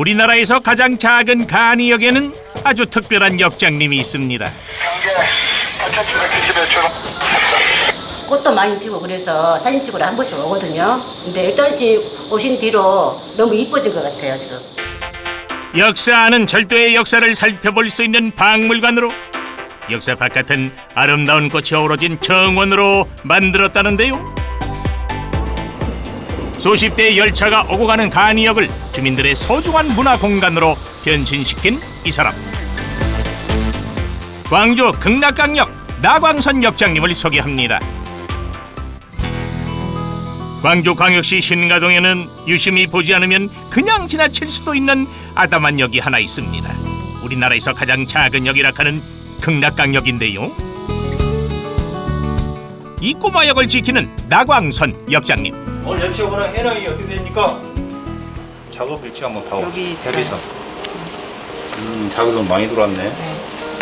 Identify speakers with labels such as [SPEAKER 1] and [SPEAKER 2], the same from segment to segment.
[SPEAKER 1] 우리나라에서 가장 작은 간이역에는 아주 특별한 역장님이 있습니다.
[SPEAKER 2] 경계 8,790여 초.
[SPEAKER 3] 꽃도 많이 피고 그래서 사진 찍으러 한 번씩 오거든요. 근데 일단씩 오신 뒤로 너무 이뻐진 것 같아요, 지금.
[SPEAKER 1] 역사하는 절도의 역사를 살펴볼 수 있는 박물관으로 역사 바깥은 아름다운 꽃이 어우러진 정원으로 만들었다는데요. 수십 대의 열차가 오고 가는 간이역을 주민들의 소중한 문화 공간으로 변신시킨 이 사람. 광주 극락강역 나광선 역장님을 소개합니다. 광주광역시 신가동에는 유심히 보지 않으면 그냥 지나칠 수도 있는 아담한 역이 하나 있습니다. 우리나라에서 가장 작은 역이라 하는 극락강역인데요. 이 꼬마 역을 지키는 나광선 역장님.
[SPEAKER 4] 오늘 오거나 해랑이 어떻게 됩니까? 작업 일치 한번 봐.
[SPEAKER 5] 여기 있어요.
[SPEAKER 4] 대비선. 음, 작업은 많이 들어왔네.
[SPEAKER 5] 네.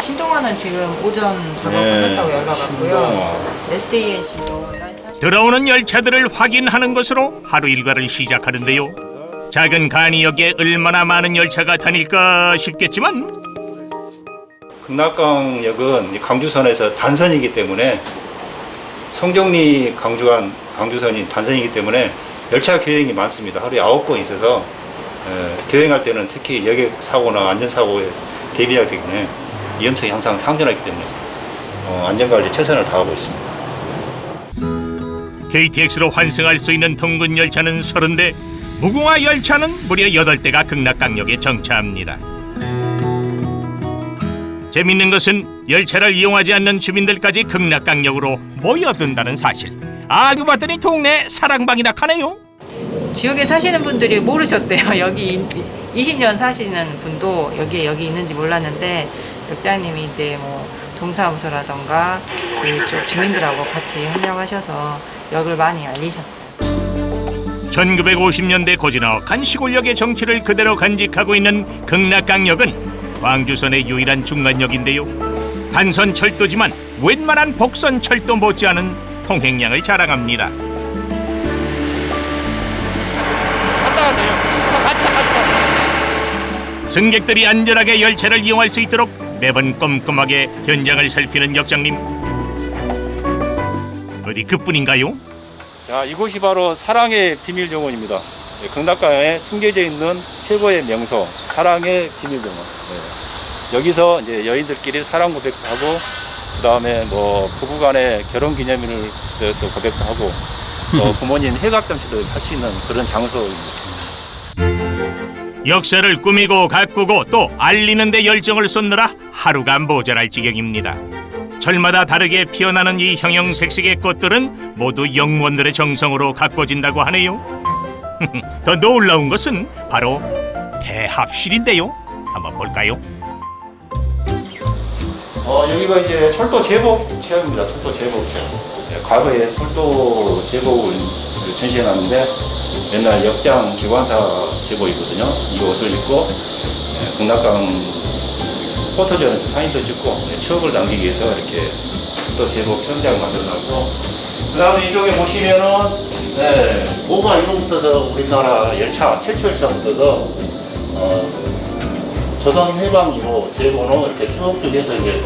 [SPEAKER 5] 신동아는 지금 오전 작업
[SPEAKER 4] 네.
[SPEAKER 5] 끝났다고 연락 왔고요.
[SPEAKER 4] 신동아.
[SPEAKER 5] SDNC도 날 사실
[SPEAKER 1] 들어오는 열차들을 확인하는 것으로 하루 일과를 시작하는데요. 작은 간이역에 얼마나 많은 열차가 다닐까 싶겠지만
[SPEAKER 4] 극락강역은 이 강주선에서 단선이기 때문에 성정리 강주간 강주선이 단선이기 때문에 열차 교행이 많습니다. 하루에 아홉 번 있어서 에, 교행할 때는 특히 여객 사고나 안전 사고에 대비하기 때문에 위험성이 항상 상존하기 때문에 어, 안전 관리 최선을 다하고 있습니다.
[SPEAKER 1] KTX로 환승할 수 있는 통근 열차는 30대, 무궁화 열차는 무려 8대가 극락강역에 정차합니다. 재밌는 것은 열차를 이용하지 않는 주민들까지 극락강역으로 모여든다는 사실. 알고 봤더니 동네 사랑방이라 하네요.
[SPEAKER 5] 지역에 사시는 분들이 모르셨대요. 여기 20년 사시는 분도 여기에 여기 있는지 몰랐는데 역장님이 이제 뭐 동사무소라던가 그쪽 주민들하고 같이 협력하셔서 역을 많이 알리셨어요.
[SPEAKER 1] 1950년대 고즈넉한 시골역의 정치를 그대로 간직하고 있는 극락강역은 광주선의 유일한 중간역인데요. 단선 철도지만 웬만한 복선 철도 못지않은 통행량을 자랑합니다. 승객들이 안전하게 열차를 이용할 수 있도록 매번 꼼꼼하게 현장을 살피는 역장님. 어디 그뿐인가요?
[SPEAKER 4] 자, 이곳이 바로 사랑의 비밀 정원입니다. 네, 극락강에 숨겨져 있는 최고의 명소, 사랑의 비밀 정원. 네. 여기서 이제 여인들끼리 사랑 고백도 하고, 그 다음에 뭐 부부간의 결혼 기념일을 또 고백도 하고, 또 부모님 해각잔치도 할 수 있는 그런 장소입니다.
[SPEAKER 1] 역사를 꾸미고 가꾸고 또 알리는 데 열정을 쏟느라 하루가 모자랄 지경입니다. 절마다 다르게 피어나는 이 형형색색의 꽃들은 모두 영원들의 정성으로 가꿔진다고 하네요. 더 놀라운 것은 바로 대합실인데요. 한번 볼까요?
[SPEAKER 4] 어, 여기가 이제 철도 제복 체험입니다. 철도 제복 체험. 네, 과거에 철도 제복을 전시해놨는데 옛날 역장 기관사 제복이거든요. 이 옷을 입고 네, 극락강 포토전에서 사진도 찍고 네, 추억을 남기기 위해서 이렇게 철도 제복 현장을 만들어놨고 그 다음에 이쪽에 보시면은 네,
[SPEAKER 6] 뭐가 이름부터서 우리나라 열차 최초 열차부터서 어, 조선 해방 이후 제번호 이렇게 쭉 해서 이제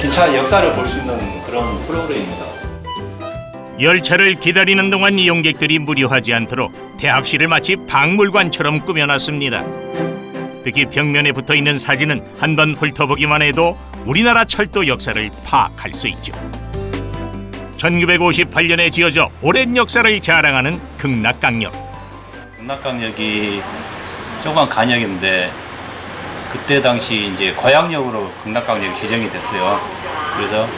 [SPEAKER 4] 기차 역사를 볼 수 있는 그런 프로그램입니다.
[SPEAKER 1] 열차를 기다리는 동안 이용객들이 무료하지 않도록 대합실을 마치 박물관처럼 꾸며놨습니다. 특히 벽면에 붙어 있는 사진은 한 번 훑어보기만 해도 우리나라 철도 역사를 파악할 수 있죠. 1958년에 지어져 오랜 역사를 자랑하는 극락강역.
[SPEAKER 4] 극락강역이 조그만 간역인데 그때 당시 이제 고향역으로 극락강역이 지정이 됐어요. 그래서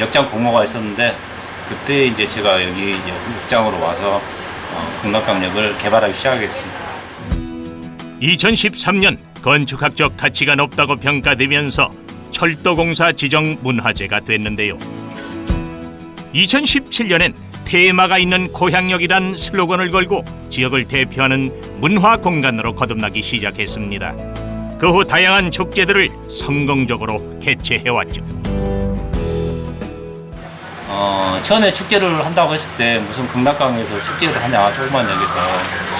[SPEAKER 4] 역장 공모가 있었는데 그때 이제 제가 여기 이제 역장으로 와서 어, 극락강역을 개발하기 시작했습니다.
[SPEAKER 1] 2013년 건축학적 가치가 높다고 평가되면서 철도공사 지정 문화재가 됐는데요. 2017년엔 테마가 있는 고향역이란 슬로건을 걸고 지역을 대표하는 문화 공간으로 거듭나기 시작했습니다. 그 후 다양한 축제들을 성공적으로 개최해왔죠.
[SPEAKER 4] 어, 처음에 축제를 한다고 했을 때 무슨 극락강에서 축제를 하냐 조그만 역에서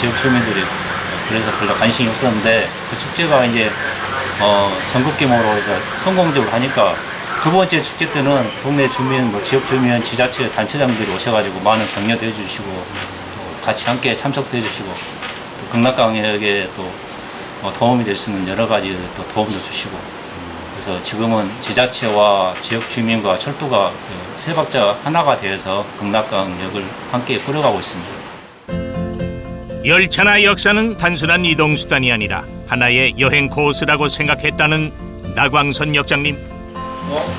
[SPEAKER 4] 지역 주민들이
[SPEAKER 7] 그래서 별로 관심이 없었는데 그 축제가 이제 어, 전국 규모로 해서 성공적으로 하니까 두 번째 축제 때는 동네 주민, 뭐 지역 주민, 지자체 단체장들이 오셔가지고 많은 격려도 해주시고 또 같이 함께 참석도 해주시고 또 극락강역에 또 어, 도움이 될 수 있는 여러 가지 또 도움도 주시고 그래서 지금은 지자체와 지역 주민과 철도가 그 세 박자 하나가 되어서 극락강역을 함께 끌어가고 있습니다.
[SPEAKER 1] 열차나 역사는 단순한 이동 수단이 아니라 하나의 여행 코스라고 생각했다는 나광선 역장님.
[SPEAKER 4] 어?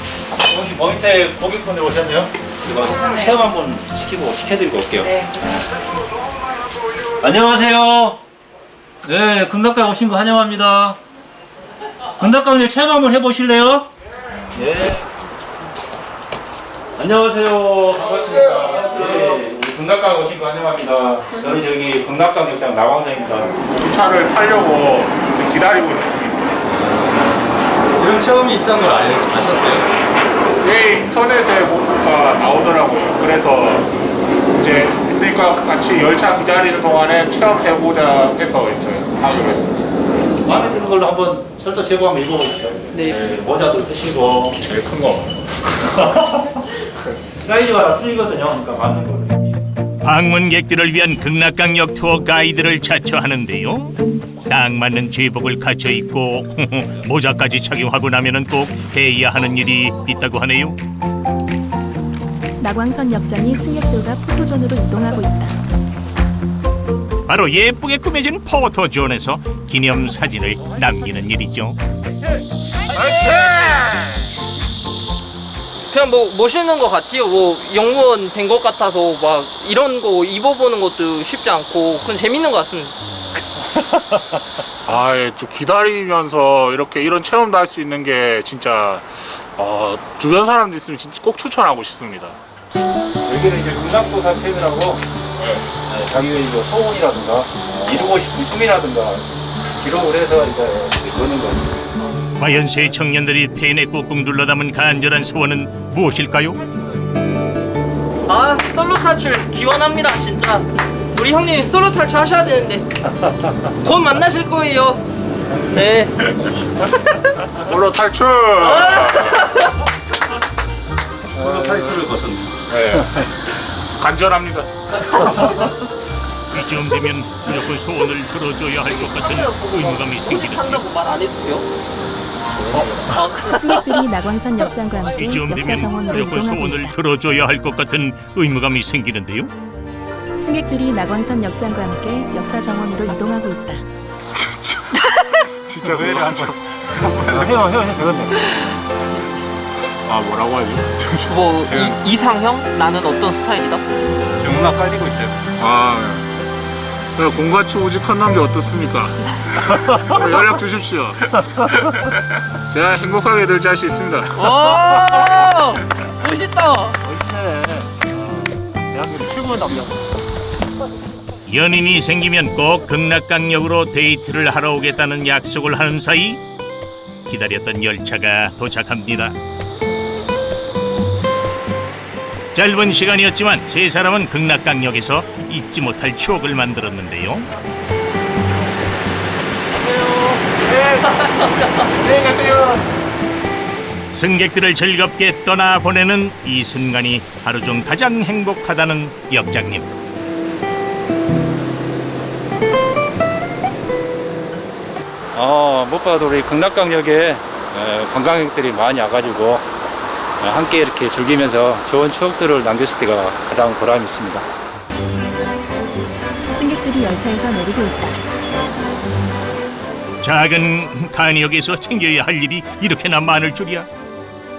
[SPEAKER 4] 혹시 모니터에 고객분들 오셨네요? 이거 체험 한번 시키고 시켜드리고 올게요.
[SPEAKER 5] 네.
[SPEAKER 4] 안녕하세요. 네, 금닭강 오신 거 환영합니다. 금닭강을 체험 한번 해보실래요? 네. 안녕하세요. 반갑습니다. 네, 우리 금닭강 오신 거 환영합니다. 저는 저기 금닭강 역장 나광사입니다.
[SPEAKER 8] 차를 타려고 기다리고 있는 중입니다.
[SPEAKER 9] 이런 체험이 있다는 걸 알- 아셨어요?
[SPEAKER 8] 예, 인터넷에 뭔가 나오더라고요. 그래서 이제 있으니까 같이 열차 기다리는 동안에 체험해보자 해서 이제 하기로 했습니다.
[SPEAKER 4] 마음에 드는 걸로 한번 철도 제보 한번 입어보세요. 네. 모자도 쓰시고
[SPEAKER 8] 제일 큰 거.
[SPEAKER 4] 사이즈가 다 틀리거든요. 그러니까 맞는 걸로.
[SPEAKER 1] 방문객들을 위한 극락강역 투어 가이드를 자처하는데요. 딱 맞는 제복을 갖춰 입고 모자까지 착용하고 나면은 꼭 해야 하는 일이 있다고 하네요.
[SPEAKER 10] 나광선 역장이 승객들과 포토존으로 이동하고 있다.
[SPEAKER 1] 바로 예쁘게 꾸며진 포토존에서 기념 사진을 남기는 일이죠.
[SPEAKER 11] 그냥 뭐 멋있는 것 같아요. 뭐 영무원 된 것 같아서 막 이런 거 입어보는 것도 쉽지 않고 그냥 재밌는 것 같습니다.
[SPEAKER 8] 아, 예, 좀 기다리면서 이렇게 이런 체험도 할 수 있는 게 진짜 어, 주변 사람들 있으면 진짜 꼭 추천하고 싶습니다.
[SPEAKER 4] 여기는 이제 문학도사 팬이라고 네, 자기의 이제 소원이라든가 이루고 싶은 꿈이라든가 기록을 해서 이제 노는 거죠.
[SPEAKER 1] 과연 새 청년들이 펜에 꾹꾹 눌러 담은 간절한 소원은 무엇일까요?
[SPEAKER 11] 아 솔로 탈출 기원합니다 진짜. 우리 형님 솔로 탈출 하셔야 되는데 곧 만나실 거예요. 네.
[SPEAKER 8] 솔로 탈출!
[SPEAKER 4] 서로 탈출을 거쳤네.
[SPEAKER 8] 네. 간절합니다.
[SPEAKER 1] 이쯤 되면 무조건 소원을 들어줘야 할 것 같은 의무감이 생기는데요.
[SPEAKER 11] 한다고 말안 해도 돼요?
[SPEAKER 10] 승객들이 나광선 역장과 함께
[SPEAKER 1] 이쯤
[SPEAKER 10] 역사
[SPEAKER 1] 되면
[SPEAKER 10] 정원으로
[SPEAKER 1] 무조건
[SPEAKER 10] 이동하고
[SPEAKER 1] 소원을. 들어줘야 할 것 같은 의무감이 생기는데요.
[SPEAKER 10] 승객들이 나광선 역장과 함께 역사 정원으로 이동하고 있다.
[SPEAKER 8] 진짜 그거 한번
[SPEAKER 4] 해요, 해요, 해요. 되거든요.
[SPEAKER 8] 아 뭐라고 하지?
[SPEAKER 11] 뭐 이, 이상형? 나는 어떤 스타일이다?
[SPEAKER 4] 정말 깔리고 있어요.
[SPEAKER 8] 아 네, 공같이 우직한 남자 어떻습니까? 어, 연락 주십시오. 제가 행복하게 될 자신 있습니다.
[SPEAKER 11] 오 멋있다.
[SPEAKER 4] 대한민국 최고의 남자.
[SPEAKER 1] 연인이 생기면 꼭 극락강역으로 데이트를 하러 오겠다는 약속을 하는 사이 기다렸던 열차가 도착합니다. 짧은 시간이었지만 세 사람은 극락강역에서 잊지 못할 추억을 만들었는데요.
[SPEAKER 8] 안녕히 가세요.
[SPEAKER 1] 승객들을 즐겁게 떠나 보내는 이 순간이 하루 중 가장 행복하다는 역장님.
[SPEAKER 4] 어, 무엇보다도 우리 극락강역에 어, 관광객들이 많이 와가지고 어, 함께 이렇게 즐기면서 좋은 추억들을 남겼을 때가 가장 보람이 있습니다.
[SPEAKER 10] 승객들이 열차에서 내리고 있다.
[SPEAKER 1] 작은 간역에서 챙겨야 할 일이 이렇게나 많을 줄이야.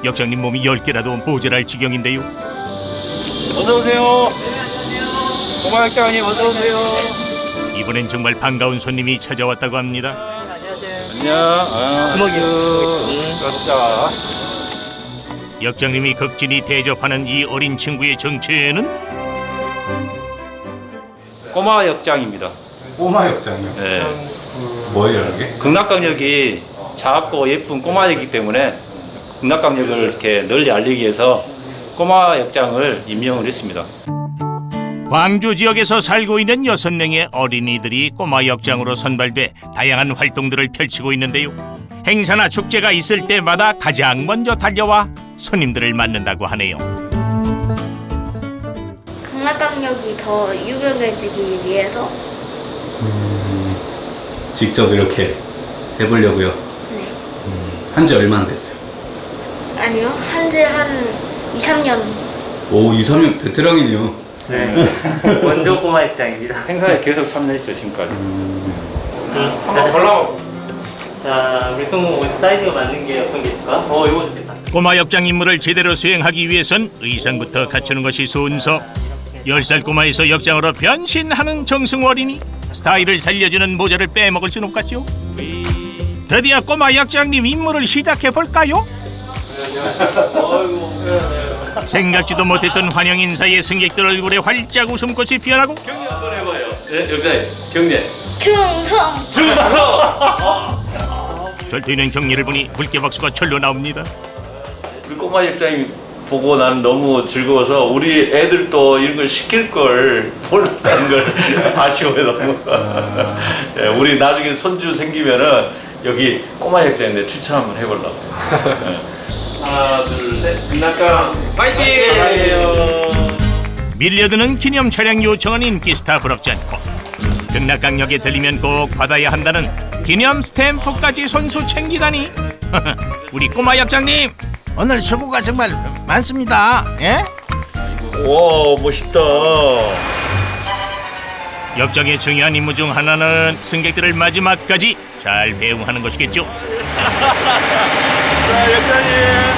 [SPEAKER 1] 역장님 몸이 열 개라도 모자랄 지경인데요.
[SPEAKER 4] 어서 오세요. 고마 역장님 어서 오세요.
[SPEAKER 1] 이번엔 정말 반가운 손님이 찾아왔다고 합니다.
[SPEAKER 4] 안녕. 아, 주먹이요. 자,
[SPEAKER 1] 역장님이 극진히 대접하는 이 어린 친구의 정체는
[SPEAKER 4] 꼬마 역장입니다.
[SPEAKER 9] 꼬마 역장이요?
[SPEAKER 4] 네.
[SPEAKER 9] 뭐예요, 이게?
[SPEAKER 4] 극락강역이 작고 예쁜 꼬마이기 때문에 극락강역을 이렇게 널리 알리기 위해서 꼬마 역장을 임명을 했습니다.
[SPEAKER 1] 광주 지역에서 살고 있는 여섯 명의 어린이들이 꼬마 역장으로 선발돼 다양한 활동들을 펼치고 있는데요. 행사나 축제가 있을 때마다 가장 먼저 달려와 손님들을 맞는다고 하네요.
[SPEAKER 12] 강락강력이 더 유명해지기 위해서
[SPEAKER 9] 직접 이렇게 해보려고요.
[SPEAKER 12] 네.
[SPEAKER 9] 한지 얼마나 됐어요?
[SPEAKER 12] 아니요 한지 한 2, 3년
[SPEAKER 9] 오, 2, 3년 베테랑이네요.
[SPEAKER 11] 네. 원조 꼬마 입장입니다.
[SPEAKER 4] 행사에 계속 참여했어요 지금까지.
[SPEAKER 8] 한번 골라보.
[SPEAKER 11] 자, 우리 성우 사이즈가 맞는 게 어떤 게 있을까? 어, 이거 좋겠다.
[SPEAKER 1] 꼬마 역장 임무를 제대로 수행하기 위해선 의상부터 갖추는 것이 순서. 열 살 꼬마에서 역장으로 변신하는 정승 어린이 스타일을 살려주는 모자를 빼먹을 순 없겠죠. 드디어 꼬마 역장님 임무를 시작해 볼까요? 생각지도 못했던 환영 인사에 승객들 얼굴에 활짝 웃음꽃이 피어나고
[SPEAKER 9] 한번 해봐요. 네, 여기다 경례.
[SPEAKER 12] 충성
[SPEAKER 1] 절투있는 경리를 보니 물개 박수가 절로 나옵니다.
[SPEAKER 13] 우리 꼬마 역장님 보고 나는 너무 즐거워서 우리 애들도 이런 걸 시킬 걸 몰랐다는 걸 아쉬워요 너무. 예, 우리 나중에 손주 생기면은 여기 꼬마 역장인데 추천 한번 해보려고. 예. 하나 둘셋 끝날까? 파이팅!
[SPEAKER 1] 밀려드는 기념 차량 요청은 인기 스타 부럽지 않고 극락강역에 들리면 꼭 받아야 한다는 기념 스탬프까지 손수 챙기다니 우리 꼬마 역장님 오늘 수고가 정말 많습니다 예?
[SPEAKER 13] 와 멋있다.
[SPEAKER 1] 역장의 중요한 임무 중 하나는 승객들을 마지막까지 잘 배웅하는 것이겠죠
[SPEAKER 13] 자 역장님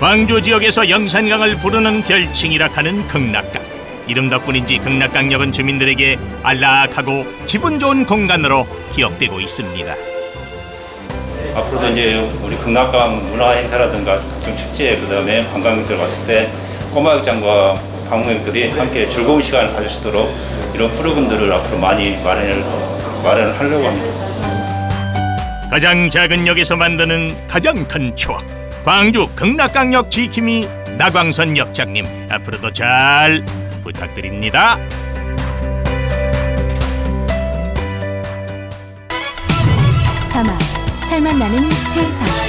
[SPEAKER 1] 광주 지역에서 영산강을 부르는 별칭이라 하는 극락강. 이름 덕분인지 극락강역은 주민들에게 안락하고 기분 좋은 공간으로 기억되고 있습니다.
[SPEAKER 4] 앞으로도 이제 우리 극락강 문화 행사라든가 각종 축제 그다음에 관광객들 왔을 때 꼬마 극장과 방문객들이 함께 즐거운 시간을 가질 수 있도록 이런 프로그램들을 앞으로 많이 마련을 마련을 하려고 합니다.
[SPEAKER 1] 가장 작은 역에서 만드는 가장 큰 추억 광주 극락강역 지킴이 나광선 역장님 앞으로도 잘 부탁드립니다.
[SPEAKER 10] 자막 살맛 나는 세상